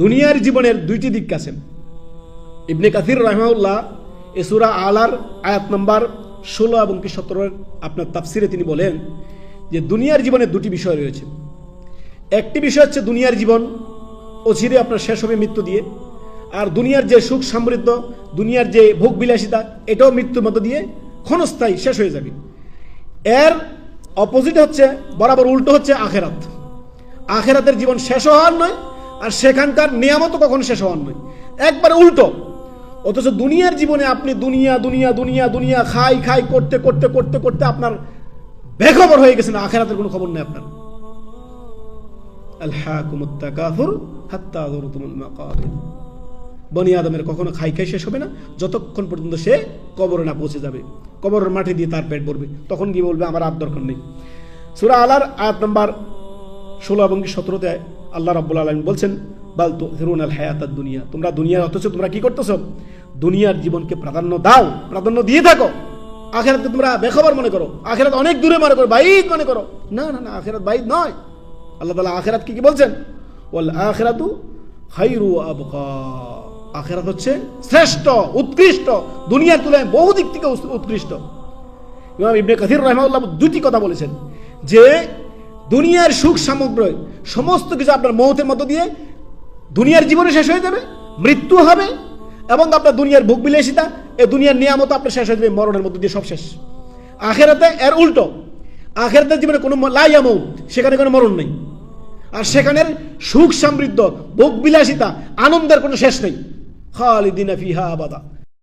দুনিয়ার জীবনের দুইটি দিক আছে। ইবনে কাসির রহমাউল্লাহ এ সুরা আলার আয়াত নম্বর ষোলো এবং কি সতেরোর আপনার তাফসিরে তিনি বলেন যে দুনিয়ার জীবনে দুটি বিষয় রয়েছে। একটি বিষয় হচ্ছে দুনিয়ার জীবন, অচিরে আপনার শেষ হবে মৃত্যু দিয়ে, আর দুনিয়ার যে সুখ সমৃদ্ধ, দুনিয়ার যে ভোগ বিলাসিতা, এটাও মৃত্যুর মধ্য দিয়ে ক্ষণস্থায়ী শেষ হয়ে যাবে। এর অপোজিট হচ্ছে, বরাবর উল্টো হচ্ছে আখেরাত। আখেরাতের জীবন শেষ হওয়ার নয় আর সেখানকার নিয়ামতও কখনো শেষ হওয়ার নয়। একবারে উল্টো। অথচ দুনিয়ার জীবনে আপনি দুনিয়া দুনিয়া দুনিয়া দুনিয়া খাই খাই, করতে করতে করতে করতে আপনার বেখবর হয়ে গেছেন, আখেরাতের কোনো খবর নেই আপনার। বনি আদমের কখনো খাই খাই শেষ হবে না। যতক্ষণ পর্যন্ত সে কবরে না পৌঁছে যাবে, কবরের মাঠে দিয়ে তার পেট ভরবে, তখন গিয়ে বলবে, আমার আর দরকার নেই। সুরা আলার আয়াত নাম্বার ষোলো এবং সতেরোতে আল্লাহ রাব্বুল আলম বলছেন, বাল তো হিরুন আল হায়াত দুনিয়া তোমরা দুনিয়ার অথচ তোমরা কি করতেছ? দুনিয়ার জীবনকে প্রাধান্য দাও, প্রাধান্য দিয়ে থাকো। আখেরাতকে তোমরা বেখবর মনে করো। আখেরাত অনেক দূরে মনে করো বাইদ মনে করো। না না না, আখেরাত বাইদ নয়। আল্লাহ তালা আখেরাত কি কি বলছেন? ওয়াল আখেরাতু খাইরু আবকা। আখেরাত হচ্ছে শ্রেষ্ঠ, উৎকৃষ্ট, দুনিয়ার তুলনায় বহু দিক থেকে উৎ- উৎকৃষ্ট। ইমাম ইবনে কাসির রহমাউল্লাহ দুটি কথা বলেছেন, যে দুনিয়ার সুখ সামগ্র সমস্ত কিছু আপনার মৌতের মধ্য দিয়ে দুনিয়ার জীবনে শেষ হয়ে যাবে, মৃত্যু হবে, এবং আপনার দুনিয়ার ভোগ বিলাসিতা এ দুনিয়ার নিয়ামত আপনার শেষ হয়ে যাবে, মরণের মধ্য দিয়ে সব শেষ। আখেরাতে এর উল্টো, আখেরাতে জীবনে কোনো লাইয়ামৌত সেখানে কোনো মরণ নেই। আর সেখানের সুখ সমৃদ্ধ ভোগ বিলাসিতা, আনন্দের কোনো শেষ নেই। খালিদিনা ফিহা আবাদা।